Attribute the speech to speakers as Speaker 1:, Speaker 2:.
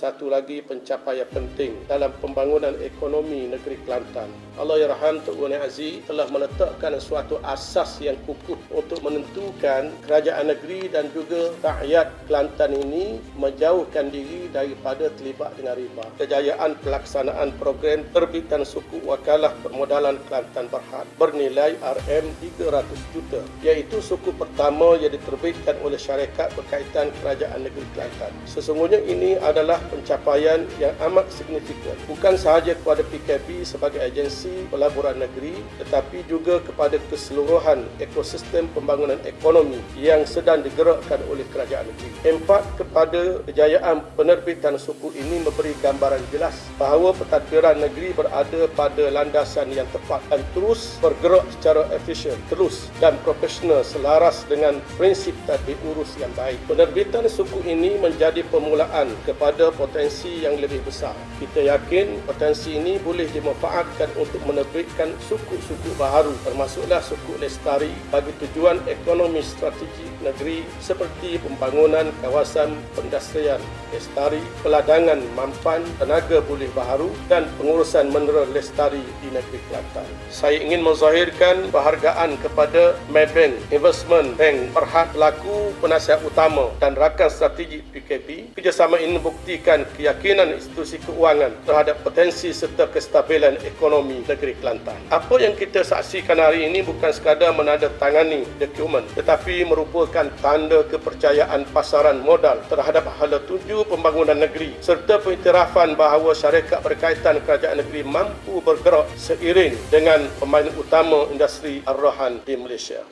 Speaker 1: satu lagi pencapaian penting dalam pembangunan ekonomi negeri Kelantan. Allah Yarham Tok Guni Aziz telah meletakkan suatu asas yang kukuh untuk menentukan kerajaan negeri dan juga rakyat Kelantan ini menjauhkan diri daripada terlibat dengan riba. Kejayaan pelaksanaan program terbitan suku wakalah permodalan Kelantan Berhad bernilai RM300 juta iaitu suku pertama yang diterbitkan oleh syarikat berkaitan kerajaan negeri Kelantan. Sesungguhnya ini adalah pencapaian yang amat signifikan bukan sahaja kepada PKB sebagai agensi pelaburan negeri tetapi juga kepada keseluruhan ekosistem pembangunan ekonomi yang sedang digerakkan oleh kerajaan negeri. Empat kepada kejayaan penerbitan suku ini memberi gambaran jelas bahawa pentadbiran negeri berada pada landasan yang tepat dan terus bergerak secara efisien, terus dan profesional selaras dengan prinsip tadbir urus yang baik. Penerbitan suku ini menjadi permulaan kepada potensi yang lebih besar. Kita yakin potensi ini boleh dimanfaatkan untuk menerbitkan suku-suku baharu termasuklah suku lestari bagi tujuan ekonomi strategi negeri seperti pembangunan kawasan pendastrian lestari, peladangan mampan, tenaga pulih baharu dan pengurusan mineral lestari di negeri Kelantan. Saya ingin menzahirkan penghargaan kepada Maybank Investment Bank Berhad pelaku penasihat utama dan rakan strategi PKP. Kerjasama ini membuktikan keyakinan institusi keuangan terhadap potensi serta kestabilan ekonomi negeri Kelantan. Apa yang kita saksikan hari ini bukan sekadar menandatangani dokumen tetapi merupakan tanda kepercayaan pasaran modal terhadap hala tuju pembangunan negeri serta pengiktirafan bahawa syarikat berkaitan kerajaan negeri mampu bergerak seiring dengan pemain utama industri arahan di Malaysia.